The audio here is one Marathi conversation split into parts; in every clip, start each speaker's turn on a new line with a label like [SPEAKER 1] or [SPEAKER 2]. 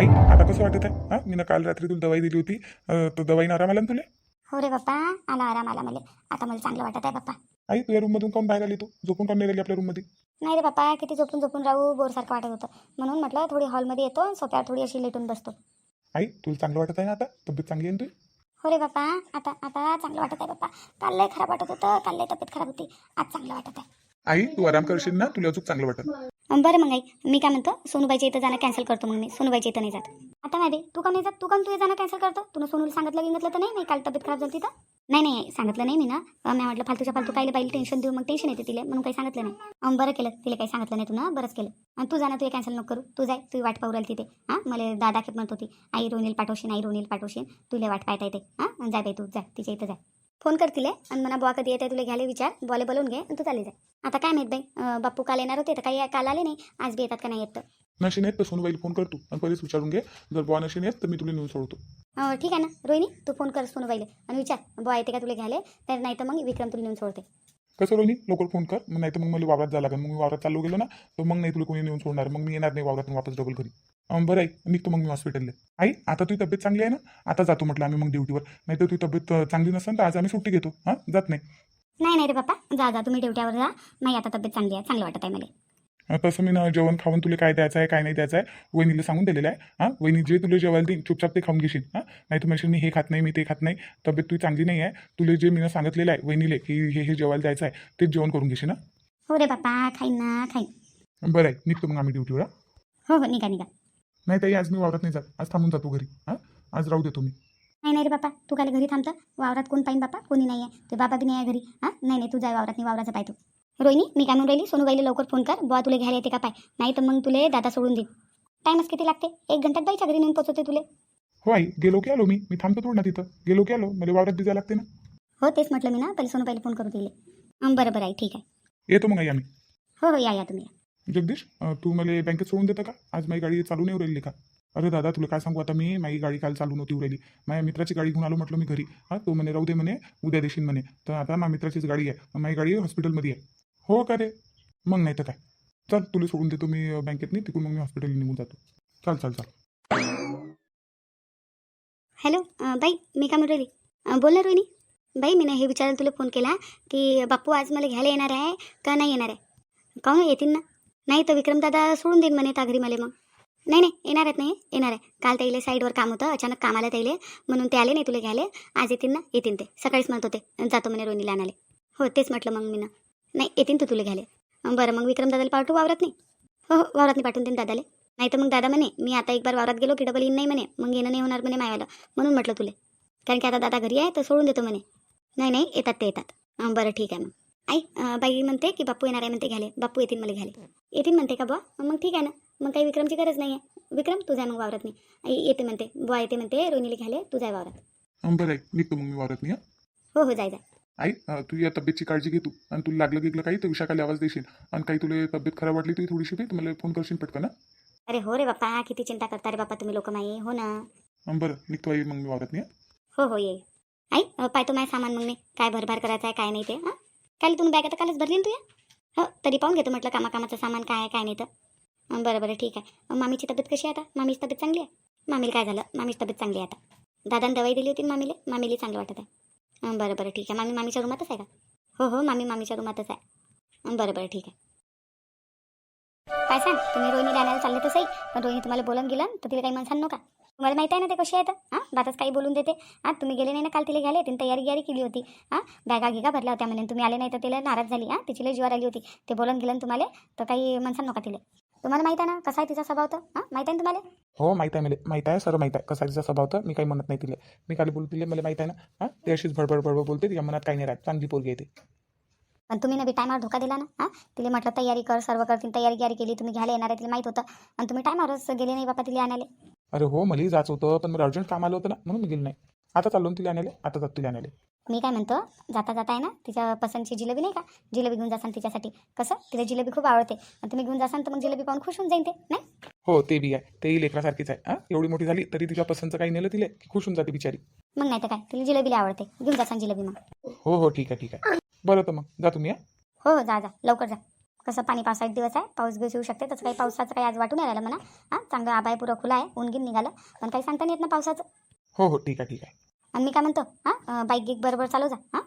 [SPEAKER 1] आई आता कसं वाटत आहे? हा मी काल रात्री तुला दवाई दिली होती. तर दवाईनं आराम आला ना तुला?
[SPEAKER 2] हो रे बाप्पा आला आराम आला मला. आता मला चांगलं वाटत आहे बाप्पा.
[SPEAKER 1] आई तुझ्या रूममधून काऊन बाहेर आली तू? झोपून काऊन नाही राहिली आपल्या रूममध्ये
[SPEAKER 2] नाही रे बाप्पा किती झोपून झोपून राहू बोरसारखं वाटत होतं. म्हणून म्हटलं थोडी हॉलमध्ये येतो सोप्यावर थोडी अशी लेटून बसतो.
[SPEAKER 1] आई तुला चांगलं वाटत आहे ना आता? तब्येत चांगली आहे ना तुझी?
[SPEAKER 2] हो रे बाप्पा आता आता चांगलं वाटत आहे बाप्पा. काल लय खराब वाटत होतं काल लय तब्येत खराब होती. आज चांगलं वाटत आहे.
[SPEAKER 1] आई तू आराम करशील ना? तुला अजून चांगलं वाटत.
[SPEAKER 2] बरं मग आई. मी काय म्हणतो सोनूबाईच्या इथं जाणं कॅन्सल करतो मग मी. सोनूबाईच्या इथं नाही जात. आता नाही तू का नाही जात? तू का तू जाणं कॅन्सल करतो? तुला सोनूला सांगितलं गिंगितलं तर नाही? मी काल तब्येत खराब झाली तिथं? नाही नाही सांगितलं नाही मी ना. मी म्हटलं फालतूच्या फालतू काही पाहिजे टेन्शन देऊ मग टेन्शन येते तिला. म्हणून काही सांगितलं नाही. बरं केलं. तिला काही सांगितलं नाही तू ना. बरंच केलं. आणि तू जाणं तू कॅन्सल नको करू. तू जाय तू वाट पाहू राहिली तिथे. हां मला दादा खेप म्हणत होती आई रोनील पाठवशील आई रोनील पाठवशील. तुला वाट पाहता येते. हां जाय बाई तू जा तिच्या इथं जाय फोन कर तिले आणि म्हणा बुवा कधी येते तुला घ्यायला विचार. बॉले बोलवून घे आणि तू चालली जाय आता काय माहीत बाई अं, बाप्पू काल येणार होते तर काही काल आले नाही. आज बी येतात का नाही येत तर.
[SPEAKER 1] नशीन येत तर सोनूबाईला फोन कर तू. आणि पहिलेच विचारून घे. जर बुवा नशीन येत तर मी तुला नेऊन सोडतो.
[SPEAKER 2] अं, ठीक आहे ना. रोहिणी तू फोन कर सोनूबाईले आणि विचार बुवा येते का तुला घ्यायला? तर नाही तर मग विक्रम तुला नेऊन सोडते.
[SPEAKER 1] कसं रोहिणी? लवकर फोन कर. मग नाही तर मग मला वावरात जावं लागेल. मग मी वावरात चालू गेलो ना तर मग नाही तुला कोणी नेऊन सोडणार. मग मी येणार नाही वावरातून वापस डबल घरी. बरं आई निघतो मग मी हॉस्पिटलला आई आता तुझी तब्येत चांगली आहे ना? आता जातो म्हटलं आम्ही मग ड्युटीवर नाही तर तुझी तब्येत चांगली नसेल तर आज आम्ही सुट्टी घेतो. हां? जात नाही.
[SPEAKER 2] नाही नाही रे बाप्पा. जा जा. तुम्ही ड्युट्यावर जा. नाही आता तब्येत चांगली आहे. चांगलं वाटत आहे मला.
[SPEAKER 1] तसं मी ना जेवण खाऊन तुला काय द्यायचं आहे काय नाही द्यायचं आहे वहिनीला सांगून दिलेलं आहे. हां? वहिनी जे तुला जेवायला देईन चुपचाप ते खाऊन घेशील. हां? नाही तर म्हणशील मी हे खात नाही मी ते खात नाही. तब्येत तुझी चांगली नाही आहे. तुला जे मी सांगितलेलं आहे वहिनीले की हे हे जेवायला द्यायचं आहे तेच जेवण करून घेशील ना
[SPEAKER 2] हो रे बाप्पा. खाईन ना खाईन.
[SPEAKER 1] बरं आहे. निघतो मग आम्ही ड्युटीवर हां?
[SPEAKER 2] हो हो. निघा निघा.
[SPEAKER 1] नाही ताई आज मी वावरात नाही जात. आज थांबून जातो घरी. हां? आज राहू देतो मी
[SPEAKER 2] नाही नाही रे बाप्पा तू काय घरी थांबतं. वावरात कोण पाहिजे बाप्पा कोणी नाही आहे ते बाबा बी नाही आहे घरी. हां? नाही नाही तू जाय वावरात नाही वावराचं पाय तू रोहिणी मी काय म्हणून राहिली? सोनूबाईला लवकर फोन कर. बुवा तुला घ्यायला येते का पाय? नाही तर मग तुले दादा सोडून देईन. टाईमच किती लागते? एक घंट्यात बाईच्या घरी नेऊन पोचवते तुले.
[SPEAKER 1] हो आई गेलो की आलो मी. मी थांबतो थोडं ना तिथं. गेलो की आलो. मला वावरात दिसायला लागते ना.
[SPEAKER 2] हो तेच म्हटलं मी ना. पहिले सोनूबाईला फोन करू दिले बरं बरं आहे ठीक आहे.
[SPEAKER 1] येतो मग आई आम्ही.
[SPEAKER 2] हो हो या या तुम्ही या.
[SPEAKER 1] जगदीश तू मला बँकेत सोडून देतं का? आज माझी गाडी चालू नाही राहिली का? अरे दादा तुला काय सांगू? आता मी माझी गाडी काल चालू नव्हती राहिली माझ्या मित्राची गाडी घेऊन आलो म्हटलं मी घरी. हां तो म्हणे राहू दे म्हणे उद्या देशील म्हणे. तर आता माझ्या मित्राचीच गाडी आहे. माझी गाडी हॉस्पिटलमध्ये आहे. हो का रे? मग नाही तर काय. चल तुला सोडून देतो मी बँकेत नाही तिकडून मग मी हॉस्पिटल निघून जातो. चल चल चल.
[SPEAKER 2] हॅलो बाई मी काय म्हणून राहिली बोल ना रोहिणी. बाई मी ना हे विचारायला तुला फोन केला की बाप्पू आज मला घ्यायला येणार आहे का नाही येणार आहे? काहून येतील ना? नाही तर विक्रमदादा सोडून देईन म्हणे घरी मला मग. नाही नाही येणार आहेत नाही येणार आहे. काल त्याइले साईडवर काम होतं अचानक कामाला त्याईले म्हणून ते आले नाही तुला घ्यायला. आज येतील ना? येतील ते. सकाळीच म्हणत होते. जातो म्हणे रोनीला आणाले हो तेच म्हटलं मग मी ना नाही येतील तू तुला घ्यायला. बरं मग विक्रमदादाला पाठवू वावरात नाही? हो हो वावरात नाही पाठवून देईन दादाले. नाही तर मग दादा म्हणे मी आता एक बार वावरात गेलो की डबल येईन नाही म्हणे. मग येणं नाही होणार म्हणे मायाला म्हणून म्हटलं तुले. कारण की आता दादा घरी आहे तर सोडून देतो म्हणे. नाही नाही येतात ते येतात. बरं ठीक आहे मग. आई बाई म्हणते की बाप्पू येणार आहे म्हणते घ्याले बाप्पू येतील मला घ्याले येतील म्हणते का बुवा? मग ठीक आहे ना. मग काही विक्रमची गरज नाही आहे विक्रम तू जाय मग वावरात नाही आई येते म्हणते. बुवा येते म्हणते. रोहिणीला घ्याले तू जाय वावरात.
[SPEAKER 1] बरं आहे. निघतो मग मी वावरात नाही हां?
[SPEAKER 2] हो हो जाय जाय.
[SPEAKER 1] आई अं, तू या तब्येतची काळजी घे तू. आणि तुला लागलं गिगलं काही तर विशाखाला आवाज देशील. आणि काही तुला तब्येत खराब वाटली तरी थोडीशी बी तर मला फोन करशील पटकन हां?
[SPEAKER 2] अरे हो रे बाप्पा. किती चिंता करता रे बाप्पा तुम्ही लोक माई हो ना.
[SPEAKER 1] बरं. निघतो आई मग मी वावरात नाही हां?
[SPEAKER 2] हो हो ये. आई अ, पाहतो माझं सामान मग मी. काय भरभार करायचं आहे काय नाही ते हां? काल तुम्ही बॅग आता कालच भरली ना तू या हो तरी पाहून घेतो म्हटलं कामाकामाचं सामान काय आहे काय नाही तर. बरं बरं ठीक आहे. मामीची तब्येत कशी आहे आता? मामीची तब्येत चांगली आहे? मामीला काय झालं? मामीची तब्येत चांगली आहे आता. दादाने दवाई दिली होती मामीले? मामीला चांगलं वाटत आहे. बरं बरं ठीक आहे. मामी मामीच्या रूमातच आहे का? हो हो मामी मामीच्या रूमातच आहे. बरं बरं ठीक आहे. काय सांग तुम्ही रोहिणी आणायला चालले तर सही. पण रोहिणी तुम्हाला बोलून गेलं तर तिला काही म्हणसान नका. तुम्हाला माहिती आहे ना ते कशी आहेत? हां? दादाच काही बोलून देते. हां तुम्ही गेले नाही ना काल तिला घ्यायला तिने तयारी गियारी केली होती. हां बॅगा गिगा भरल्या होत्या म्हणे. तुम्ही आले नाही तर तिला नाराज झाली. हां तिची लय जीवार आली होती. ते बोलून गेलं ना तुम्हाला तर काही म्हणसान नका तिला. तुम्हाला माहिती आहे ना कसा आहे तिचा स्वभाव तर? हां माहिती आहे ना तुम्हाला?
[SPEAKER 1] हो माहीत आहे मला. माहीत आहे सर माहीत आहे. कसा तिचा स्वभाव तर? मी काही म्हणत नाही तिला. मी खाली बोलतो तिला मला माहीत आहे ना? हां ते अशीच भडबड भडबड बोलते. तिच्या मनात काही नाही राहत. चांगली पोरगी येते
[SPEAKER 2] पण तुम्ही नवी टायमावर धोका दिला ना? हां तिला म्हटलं तयारी कर सर्व कर तिने तयारी गियारी केली. तुम्ही घ्यायला येणार आहे तिला माहीत होतं. आणि तुम्ही टायमावरच गेले नाही बाबा तिला आणायला.
[SPEAKER 1] अरे हो मलाही जायचं होतं पण मला अर्जंट काम आलं होतं ना म्हणून मी गेलो नाही. आता चाललो ना तिला आणायला आता जात तिला आणायला.
[SPEAKER 2] मी काय म्हणतो जाता जाता आहे ना तिच्या पसंतची जिलेबी नाही का? जिलेबी घेऊन जासान तिच्यासाठी. कसं? तिला जिलेबी खूप आवडते. आणि तुम्ही घेऊन जासान तर मग जिलेबी पाहून खुश होऊन जाईन ते नाही?
[SPEAKER 1] हो ते बी आहे. तेही लेकरासारखीच आहे. हां? एवढी मोठी झाली तरी तिच्या पसंतचं काही नेलं तिला की खुश होऊन जाते बिचारी.
[SPEAKER 2] मग नाही तर काय? तिला जिलेबीला आवडते. घेऊन जासान जिलेबी मग.
[SPEAKER 1] हो हो ठीक आहे ठीक आहे. बरं तर मग जा तुम्ही हां?
[SPEAKER 2] हो हो जा जा. लवकर जा. कसं पाणी पावसाळ्यात दिवस आहे. पाऊस बिऊस येऊ शकते. तसं काही पावसाचं काही आज वाटून नाही राहिलं म्हणा. हां चांगलं आबाय पुरं खुलं आहे. ऊन गिन निघालं. पण काही सांगता नाही येत ना पावसाचं?
[SPEAKER 1] हो हो. ठीक आहे ठीक आहे.
[SPEAKER 2] आणि मी काय म्हणतो? हां बाईक गिक बरोबर चालू जा. हां?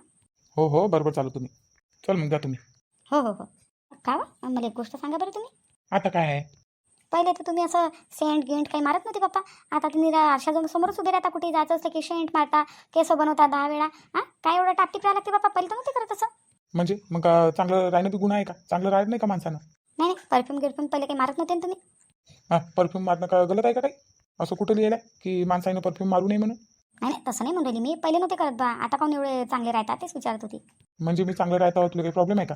[SPEAKER 1] हो हो. बरोबर चालू तुम्ही. चल मग जा तुम्ही.
[SPEAKER 2] हो हो हो. का वा? मला एक गोष्ट सांगा बरं तुम्ही.
[SPEAKER 1] आता काय आहे?
[SPEAKER 2] पहिले तर तुम्ही असं सेंट गिंट काही मारत नव्हते पप्पा? आता तुम्ही आरशाजवळ समोरच उभे राहता. कुठे जायचं असतं की सेंट मारता केस बनवता दहा वेळा. हां? काय एवढं टापटीप राहायला लागते पप्पा? पहिले तर नव्हते करत असं.
[SPEAKER 1] म्हणजे मग अं, चांगलं राहणं बी गुन्हा आहे का? चांगलं राहत नाही का माणसानं?
[SPEAKER 2] नाही नाही. परफ्यूम गिरफ्यूम पहिले काही मारत नव्हते ना तुम्ही?
[SPEAKER 1] हां परफ्यूम मारणं का गलत आहे का काही? असं कुठं लिहिलं आहे की माणसानं परफ्यूम मारू नये म्हणून?
[SPEAKER 2] नाही नाही. तसं नाही म्हणून राहिली. मी पहिले नव्हते करत बा. आता काऊन एवढे चांगले राहतात? तेच विचारत होती.
[SPEAKER 1] म्हणजे मी चांगलं राहता तुला काही प्रॉब्लेम आहे का?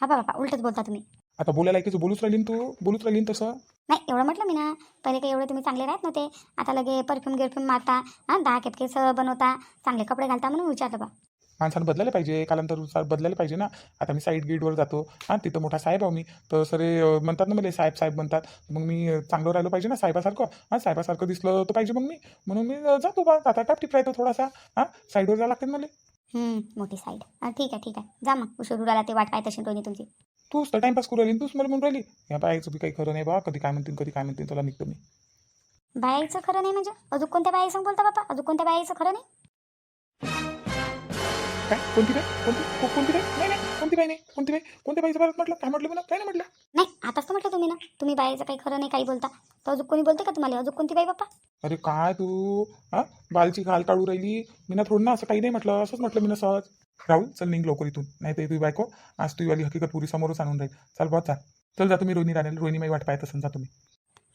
[SPEAKER 2] हा बा बापा उलटच बोलता तुम्ही.
[SPEAKER 1] आता बोलायला की बोलूच राहिली ना तू? बोलूच राहिली ना तसं?
[SPEAKER 2] नाही एवढं म्हटलं मी ना. पहिले काही एवढे तुम्ही चांगले राहत नव्हते. आता लगे परफ्यूम गिरफ्यूम मारता. हां दहा केस बनवता. चांगले कपडे घालता म्हणून विचारलं बा.
[SPEAKER 1] माणसानं बदलायला पाहिजे कालांतर बदलायला पाहिजे ना. आता मी साईड गेटवर जातो. हां तिथं मोठा साहेब आहो मी. तर सरे म्हणतात ना मला साहेब साहेब म्हणतात. मग मी चांगलं राहिलं पाहिजे ना साहेबासारखं. हां साहेबासारखं दिसलं तर पाहिजे मग मी. म्हणून मी जातो बा. आता टापटीप राहतो थोडासा. हां साईडवर जावं लागते ना मला.
[SPEAKER 2] मोठी साईड ठीक आहे ठीक आहे. जा मग. उशीर उडाला ते वाट पाहत असेल रोहिणी तुमची.
[SPEAKER 1] तूच तर टाइमपास करू राहिली तूच मला म्हणून राहिली. या बायचं बी काही खरं नाही बा. कधी काय म्हणतील कधी काय म्हणतील तुला निघतो मी.
[SPEAKER 2] बायाचं खरं नाही म्हणजे? अजून कोणत्या बाई बोलता बापा? अजून कोणत्या बाईचं खरं नाही?
[SPEAKER 1] कोणती बाई? कोणती? को- कोणती बाई? नाही नाही. कोणती बाई नाही? कोणती बाई? कोणत्या बाईचं परत म्हटलं? काय म्हटलं मला काय नाही म्हटलं?
[SPEAKER 2] नाही आताच तर म्हटलं तुम्ही ना. तुम्ही बाईचं काही खरं नाही काही बोलता. तर अजून कोणी बोलते का तुम्हाला? अजून कोणती बाई बाप्पा?
[SPEAKER 1] अरे काय तू? हा? बालची घाल काढू राहिली. मी ना थोडं ना असं काही नाही म्हटलं. असंच म्हटलं मी ना सहज. राहुल चल निघ लवकर इथून. नाही तर तुझी बायको. आज तुझी वाली हकीकत पुरी समोरच आणून राहील. चल बा चाल चल जा तुम्ही रोहिणी राहणार रोहिणी माई वाट पाहत असेल जा तुम्ही.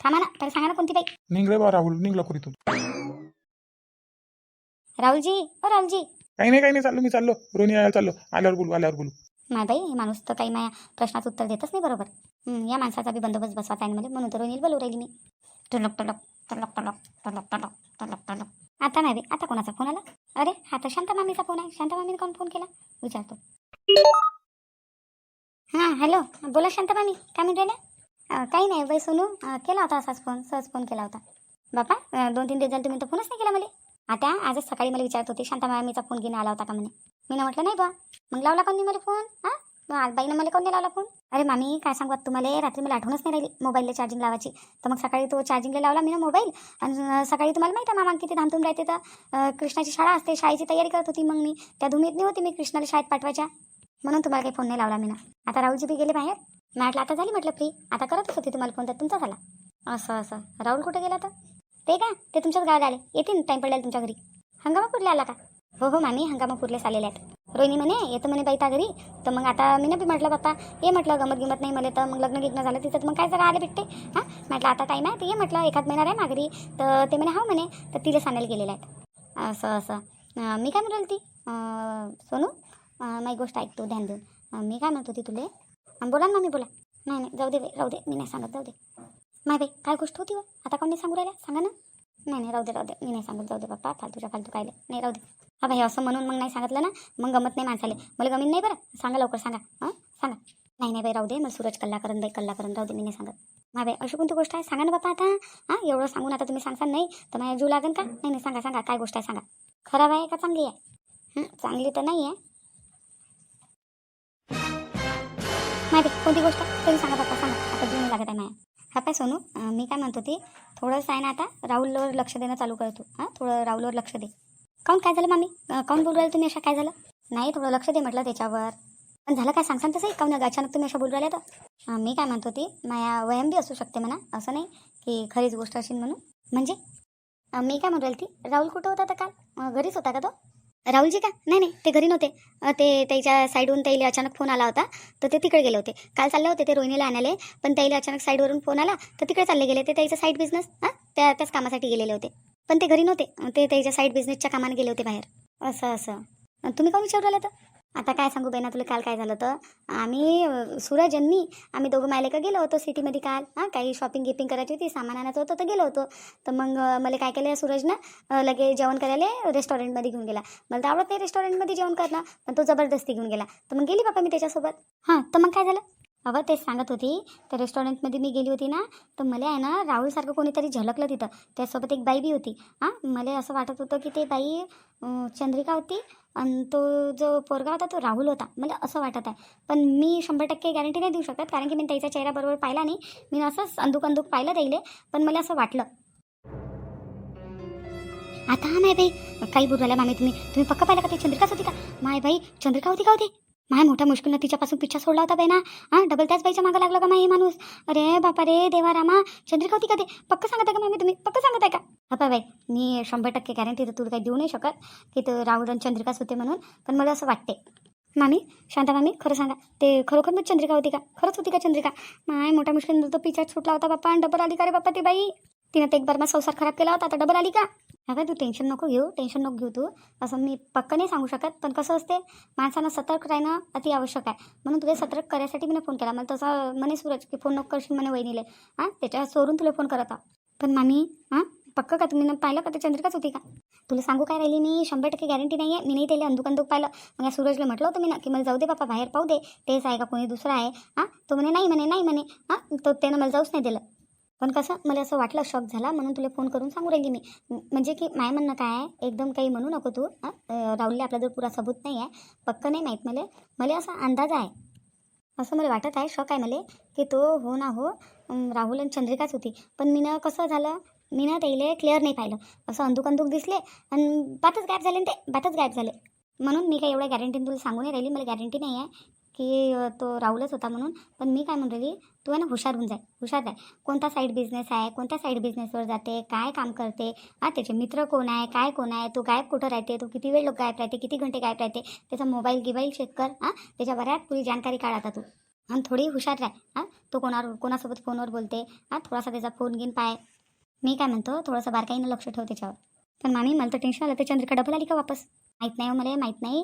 [SPEAKER 2] थांबा ना. तर सांगा ना कोणती बाई.
[SPEAKER 1] निघ रे बा राहुल. निघ लवकर इथून.
[SPEAKER 2] राहुलजी ओ राहुलजी.
[SPEAKER 1] काही नाही काही नाही चाललो मी चाललो. रोनी यायला चाललो. आल्यावर बोलू आल्यावर बोलू.
[SPEAKER 2] माय बाई हे माणूस तर काही माझ्या प्रश्नाचं उत्तर देतच नाही बरोबर. हं, या माणसाचा बी बंदोबस्त बसवायचा आहे मला म्हणून तर रोनील बोलू राहिली मी. टलक टलक टलक टलक टलक टलक टलक टलक. आता नाही बे आता कोणाचा फोन आला? अरे हा तर शांता मामीचा फोन आहे. शांता मामीने कोण फोन केला? विचारतो. हां हॅलो बोला शांता मामी काय म्हणते ना काही नाही बाई सोनू अं, केला होता असाच फोन सहज फोन केला होता. बापा अं, दोन तीन दिवस झाले तुम्ही तर फोनच नाही केला मला. आता आजच सकाळी मला विचारत होती शांता मॅमीचा फोन घेऊन आला होता का म्हणे? मी ना म्हटलं नाही बा मग लावला कोणी मला फोन हां? मग आज बाईनं मला कोणी लावला फोन अरे मामी काय सांगू आता तुम्हाला रात्री मला आठवणच नाही राहिली मोबाईलला चार्जिंग लावायची. तर मग सकाळी तो चार्जिंगला लावला मी ना मोबाईल आणि सकाळी तुम्हाला माहिती आहे मामा किती धामधूम राहते तर कृष्णाची शाळा असते शाळेची तयारी करत होती मग मी. त्या धुमीत नाही होती मी कृष्णाला शाळेत पाठवायच्या. म्हणून तुम्हाला काही फोन नाही लावला मी ना. आता राहुलजी बी गेले बाहेर. मॅटला म्हटलं आता झाली म्हटलं फ्री आता करतच होती तुम्हाला फोन तर तुमचा झाला. असं असं. राहुल कुठे गेला तर ते का ते तुमच्याच गावाला आले. येतील? टाईम पडलेला तुमच्या घरी. हंगामापूरला आला का? हो हो मामी हंगामापूरलेच आलेले आहेत. रोहिणी म्हणे येतं म्हणे बाई घरी. तर मग आता मी ना बी म्हटलं बाप्पा ये म्हटलं गमत गिमत नाही मला तर मग लग्न गिग्न झालं तिथं. तर मग काय जरा आले भेटते हां? म्हटलं आता टाईम आहे तर ये म्हटलं एखाद महिना आहे माघरी. तर ते म्हणे हा म्हणे तर तिला सांगायला गेलेले आहेत. असं असं. मी काय म्हणेल ती? सोनू अं, माझी गोष्ट ऐकतो ध्यान देऊन. मी काय म्हणत होती तुले? बोला ना मी बोला. नाही नाही जाऊ दे बाई, राहू दे. मी नाही सांगत जाऊ दे. माय बाई काय गोष्ट होती व? आता कोण नाही सांगू राहिल्या? सांगा ना. नाही नाही राहू दे राहू दे. मी नाही सांगत जाऊ दे बाप्पा. फालतूच्या फालतू काय नाही राहू दे. हा भाई असं म्हणून मग नाही सांगितलं ना? मग गमत नाही माणसाले. मला गमीन नाही बरं. सांगा लवकर सांगा. हां? सांगा. नाही नाही बाई राहू दे. मग सूरज कल्ला करून बाई कल्ला करून राहू दे. मी नाही सांगत. हा बाई अशी कोणती गोष्ट आहे? सांगा ना बाप्पा आता. हां? एवढं सांगून आता तुम्ही सांगसान नाही तर माझ्या जीव लागेल का? नाही नाही सांगा सांगा. काय गोष्ट आहे सांगा. खराब आहे का चांगली आहे? चांगली तर नाही आहे. माहिती कोणती गोष्ट आहे? तरी सांगा बाप्पा सांगा. आता जीव नाही लागत आहे माझ्या हा पाय सोनू मी काय म्हणतो ते थोडंसं आहे ना आता राहुलवर लक्ष देणं चालू करतो हां? थोडं राहुलवर लक्ष दे. काऊन काय झालं मामी? काऊन बोलू राहिले तुम्ही अशा काय झालं? नाही थोडं लक्ष दे म्हटलं त्याच्यावर. पण झालं काय सांगसान तसं काऊन अचानक तुम्ही अशा बोलू राहिल्या तर? मी काय म्हणतो ती माया वयम बी असू शकते म्हणा असं नाही की खरीच गोष्ट असेल म्हणून. म्हणजे? मी काय म्हणू राहिली ती? राहुल कुठं होता तर काल? घरीच होता का तो? राहुलजी का? नाही नाही ते घरी नव्हते. ते त्याच्या साईडवरून त्याला अचानक फोन आला होता. तर ते तिकडे गेले होते. काल चालले होते ते रोहिणीला आणाले पण त्याला अचानक साईडवरून फोन आला तर तिकडे चालले गेले. ते त्याचा साईड बिझनेस हां? त्या त्याच कामासाठी गेलेले होते. पण ते घरी नव्हते. ते त्याच्या साईड बिझनेसच्या कामाने गेले होते बाहेर. असं असं. तुम्ही काऊन विचारू आलं तर? आता काय सांगू बेना तुला काल काय झालं तर आम्ही सूरज आणि मी आम्ही दोघं मायलेका गेलो होतो सिटीमध्ये काल. हां काही शॉपिंग गिपिंग करायची होती सामान आणायचं होतं तर गेलो होतो. तर मग मला काय केलं सूरजनं? लगे जेवण करायला रेस्टॉरंटमध्ये घेऊन गेला. मला तर आवडत नाही रेस्टॉरंटमध्ये जेवण करणं पण तो जबरदस्ती घेऊन गेला. तर मग गेली बाबा मी त्याच्यासोबत. हां तर मग काय झालं? अवं तेच सांगत होती. त्या रेस्टॉरंटमध्ये मी गेली होती ना तर मला आहे ना राहुलसारखं कोणीतरी झलकलं तिथं. त्यासोबत एक बाई बी होती. हां मला असं वाटत होतं की ते बाई चंद्रिका होती आणि तो जो पोरगा होता तो राहुल होता. मला असं वाटत आहे. पण मी शंभर टक्के गॅरंटी नाही देऊ शकत कारण की मी त्याचा चेहरा बरोबर पाहिला नाही. मी असंच अंदूक अंदूक पाहिलं त्याईले पण मला असं वाटलं. आता हा माय बाई. काही बोलायला मामी तुम्ही. तुम्ही पक्का पाहिलं का ते चंद्रिकाच होती का? माय बाई चंद्रिका होती का होती माय मोठ्या मुश्किलनं तिच्यापासून पिच्छा सोडला होता बाई ना. हां डबल त्याच बाईच्या मागं लागला का माही माणूस? अरे बापा रे देवा रामा. चंद्रिका होती का ते? पक्क सांगत आहे का मामी तुम्ही? पक्क सांगत आहे का? बापा बाई मी शंभर टक्के गॅरंटी तर तुला काही देऊ नाही शकत. की तर राहुल आणि चंद्रिकाच होते म्हणून. पण मला असं वाटते मामी शांता मामी खरं सांगा. ते खरोखर मग चंद्रिका होती का? खरंच होती का चंद्रिका? माय मोठ्या मुश्किलनं तो पिछा सुटला होता बाप्पा आणि डबल आली का रे बाप्पा ती बाई. तिनं तर एक बार माझा संसार खराब केला होता आता डबल आली का? अगं तू टेन्शन नको घेऊ टेन्शन नको घेऊ तू. असं मी पक्क नाही सांगू शकत पण कसं असते माणसानं सतर्क राहणं अति आवश्यक आहे. म्हणून तुला सतर्क करायसाठी मी फोन केला. मला तसं म्हणे सूरज की फोन नको करशील म्हणे वहिनीले. हां? त्याच्या सोडून तुला फोन करत पण मामी हां? पक्क का? तुम्ही पाहिलं का ते चंद्रिकाच होती का? तुला सांगू काय राहिली मी? शंभर टक्के गॅरंटी नाही आहे मी नाही त्याला अंदूक अंदूक पाहिलं. मग या सूरजला म्हटलं होतं मी ना की मला जाऊ दे बापा बाहेर पाहू दे. तेच आहे का? कोणी दुसरं आहे? हां? तो म्हणे नाही म्हणे नाही म्हणे. हां? तो त्यानं मला जाऊच नाही दिलं. पण कसं मला असं वाटलं शॉक झाला. म्हणून तुला फोन करून सांगू राहिली मी. म्हणजे की माय म्हणणं काय आहे? एकदम काही म्हणू नको तू. राहुलने आपला जर पुरा सबूत नाही आहे. पक्क नाही माहीत मला. मला असा अंदाज आहे. असं मला वाटत आहे. शॉक आहे मला. की तो हो ना हो राहुल आणि चंद्रिकाच होती. पण मी ना कसं झालं? मी ना त्याला क्लिअर नाही पाहिलं. असं अंदुक अंदुक दिसले आणि बातच गायब झाले ते बातच गायब झाले. म्हणून मी काही एवढ्या गॅरंटीने तुला सांगू नाही राहिली. मला गॅरंटी नाही आहे. की तो राहुलच होता म्हणून. पण मी काय म्हणून राहिली तू आहे ना हुशार होऊन जाय हुशार आहे कोणता साईड बिझनेस आहे कोणत्या साईड बिझनेसवर जाते काय काम करते? हा त्याचे मित्र कोण आहे काय कोण आहे? तो गायब कुठं राहते? तो किती वेळ लोक गायब राहते? किती घंटे गायब राहते? त्याचा मोबाईल गिबाईल चेक कर हां. त्याच्या बऱ्याच पुरी जानकारी काढ आता तू. आणि थोडी हुशार राह हां. तो कोणावर कोणासोबत फोनवर बोलते हां. थोडासा त्याचा फोन घेऊन पाय. मी काय म्हणतो थोडंसं बारकाईनं लक्ष ठेव त्याच्यावर. पण मामी मला तर टेन्शन आलं. ते चंद्रिका डबल आली का वापस? माहीत नाही हो मला माहीत नाही.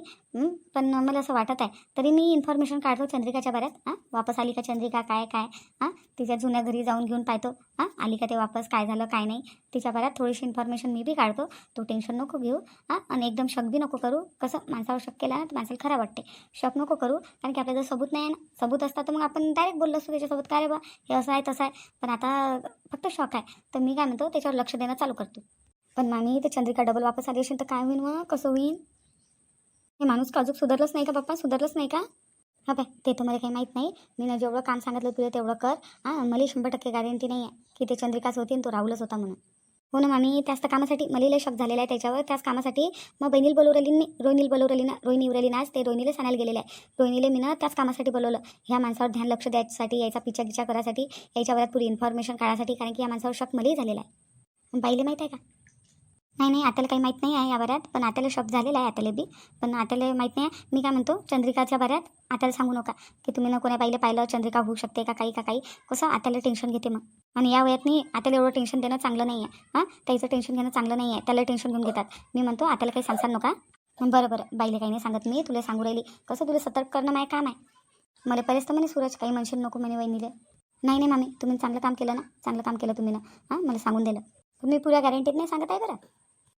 [SPEAKER 2] पण मला असं वाटत आहे. तरी मी इन्फॉर्मेशन काढतो चंद्रिकाच्या बऱ्यात. हां? वापस आली का चंद्रिका? काय काय? हां? तिच्या जुन्या घरी जाऊन घेऊन पाहतो. हां? आली का ते वापस? काय झालं काय नाही? तिच्या बऱ्यात थोडीशी इन्फॉर्मेशन मी बी काढतो. तू टेन्शन नको घेऊ. हां? आणि एकदम शक बी नको करू. कसं? माणसावर शक केला ना तर माणसाला खरं वाटते. शक नको करू. कारण की आपल्याला सबूत नाही आहे ना सबूत असता तर मग आपण डायरेक्ट बोललो असतो त्याच्यासोबत काय रे बा? हे असं आहे तसं आहे. पण आता फक्त शॉक आहे. तर मी काय म्हणतो त्याच्यावर लक्ष देणं चालू करतो. पण मामी ते चंद्रिका डबल वापस आली असेल तर काय होईल मग? कसं होईन हे माणूस का अजून सुधारलंच नाही का बाप्पा सुधारलंच नाही का? हा बाय ते तर मला काही माहीत नाही. मी ना जेवढं काम सांगितलं तुला तेवढं कर. हां मला शंभर टक्के गॅरंटी नाही आहे की ते चंद्रिकाच होती आणि तो राहुलच होता म्हणून. हो ना मामी त्याच तर कामासाठी मला लय शक झालेला आहे त्याच्यावर. त्याच कामासाठी मग बहिणील बोलवू राहिली मी रोहिणीला बोलवू ना रोहिणी उरली ना ते रोहिणीला सांगायला गेलेलं आहे. रोहिणीला मी ना त्याच कामासाठी बोलवलं. ह्या माणसावर ध्यान लक्ष द्यायसाठी याचा पिच्छा गिच्छा करायसाठी याच्यावर पुरी इन्फॉर्मेशन काढायसाठी कारण की या माणसावर शक मलाही झालेला आहे. बाईला माहीत आहे का? नाही नाही आत्याला काही माहीत नाही आहे या बऱ्यात पण आताला शॉप झालेला आहे आताला बी. पण आताला माहीत नाही आहे. मी काय म्हणतो चंद्रिकाच्या बऱ्यात आताला सांगू नका की तुम्ही ना कोण्या पाहिलं पाहिलं चंद्रिका होऊ शकते का काही का काही. कसं? आत्याला टेन्शन घेते मग. आणि या वयात नाही आताला एवढं टेन्शन देणं चांगलं नाही आहे. हां? त्याचं टेन्शन घेणं चांगलं नाही आहे. त्याला टेन्शन घेऊन घेतात. मी म्हणतो आताला काही सांगसान नका. बरं बरं. बाईले काही नाही सांगत मी तुला सांगू राहिली. कसं? तुला सतर्क करणं माझं काम आहे. मला पहिलेच तर म्हणे सूरज काही म्हणशील नको म्हणे वहिनीले. नाही नाही मामी तुम्ही चांगलं काम केलं ना चांगलं काम केलं तुम्ही ना. हां? मला सांगून दिलं. तुम्ही मी पुऱ्या गॅरंटीत नाही सांगत आहे बरं.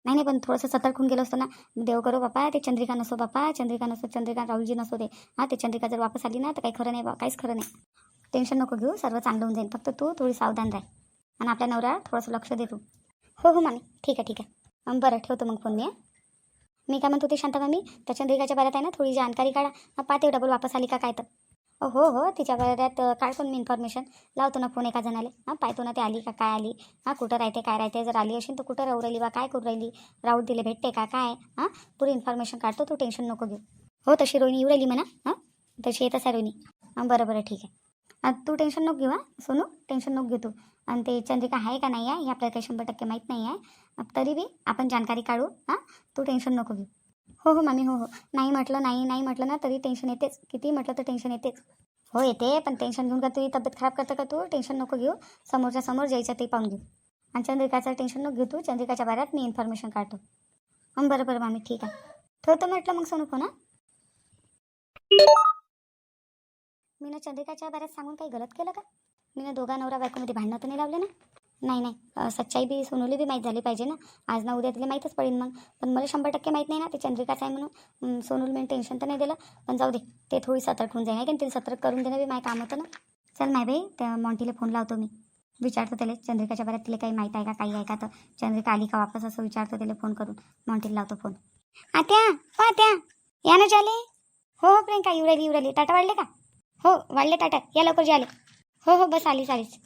[SPEAKER 2] नाही नाही पण थोडंसं सतर्क होऊन गेलो असतो ना. देव करो बापा ते चंद्रिका नसो बापा चंद्रिका नसो चंद्रिका राहुलजी नसो दे. हां ते चंद्रिका जर वापस आली ना तर काही खरं नाही बा काहीच खरं नाही. टेन्शन नको घेऊ सर्व चांगलं होऊन जाईल. फक्त तू थोडी सावधान राह. आणि आपल्या नवऱ्यावर थोडंसं लक्ष दे तू. हो हो मामी. ठीक आहे ठीक आहे. बरं ठेवतो मग फोन मी मी काय म्हणतो ते शांता मामी? त्या चंद्रिकाच्या बऱ्यात आहे ना थोडी जानकारी काढा. पाहते डबल वापस आली का काय तर. हो हो तिच्या बऱ्यात काढतो मी इन्फॉर्मेशन लावतो ना फोन एका जणाले हां पाहतो ना ते आली का काय आली. हां कुठं राहते काय राहते जर आली असेल तर कुठं राहू राहिली बा काय करू राहिली? राहू दिले भेटते का काय? हां पुरी इन्फॉर्मेशन काढतो तू टेन्शन नको घेऊ. हो तशी रोहिणी येऊ राहिली म्हणा हां? तशी येत असा रोहिणी. हां बरं बरं ठीक आहे. तू टेन्शन नको घेऊ हां सोनू टेन्शन नको घेऊ तू. आणि ते चंद्रिका आहे का नाही आहे हे आपल्याला काही शंभर टक्के माहीत नाही आहे. तरी बी आपण जानकारी काढू हां? तू टेन्शन नको घेऊ. हो हो मामी हो हो. नाही म्हटलं नाही नाही म्हटलं ना तरी टेन्शन येतेच. किती म्हटलं तर टेन्शन येतेच. हो येते पण टेन्शन घेऊन का तुझी तब्येत खराब करतं का तू? टेन्शन नको घेऊ. समोरच्या समोर जायचं ते पाहून घेऊ. आणि चंद्रिकाचं टेन्शन नको घेऊ तू. चंद्रिकाच्या बाऱ्यात मी इन्फॉर्मेशन काढतो. हं बरं बरं मामी ठीक आहे. ठेवतो म्हटलं मग सोनू फोन हां? मी ना चंद्रिकाच्या बाऱ्यात सांगून काही गलत केलं का? मी ना दोघा नवरा बायकोमध्ये भांडणं तर नाही लावले ना? नाही नाही. सच्चाई बी सोनूली बी माहीत झाली पाहिजे ना. आज ना उद्या तिला माहीतच पडेल मग. पण मला शंभर टक्के माहीत नाही ना ते चंद्रिकाच आहे म्हणून. हं, मी टेन्शन तर नाही दिलं. पण जाऊ दे ते थोडी सतर्क होऊन जाईल. आहे की तिला सतर्क करून देणं बी माझं काम होतं ना. चल माय बाई त्या मॉन्टीला फोन लावतो मी. विचारतो त्याला चंद्रिकाच्या बऱ्यात तिला काही माहीत आहे का काही आहे का? तर चंद्रिका आली का वापस? असं विचारतो त्याला फोन करून. मॉन्टीला लावतो फोन. आत्या हो आत्या या ना झाले हो हो प्रियंका युवराली राहिली टाटा वाढले का? हो वाढले टाटा. या लवकर जे आले हो हो बस आलीच आलीच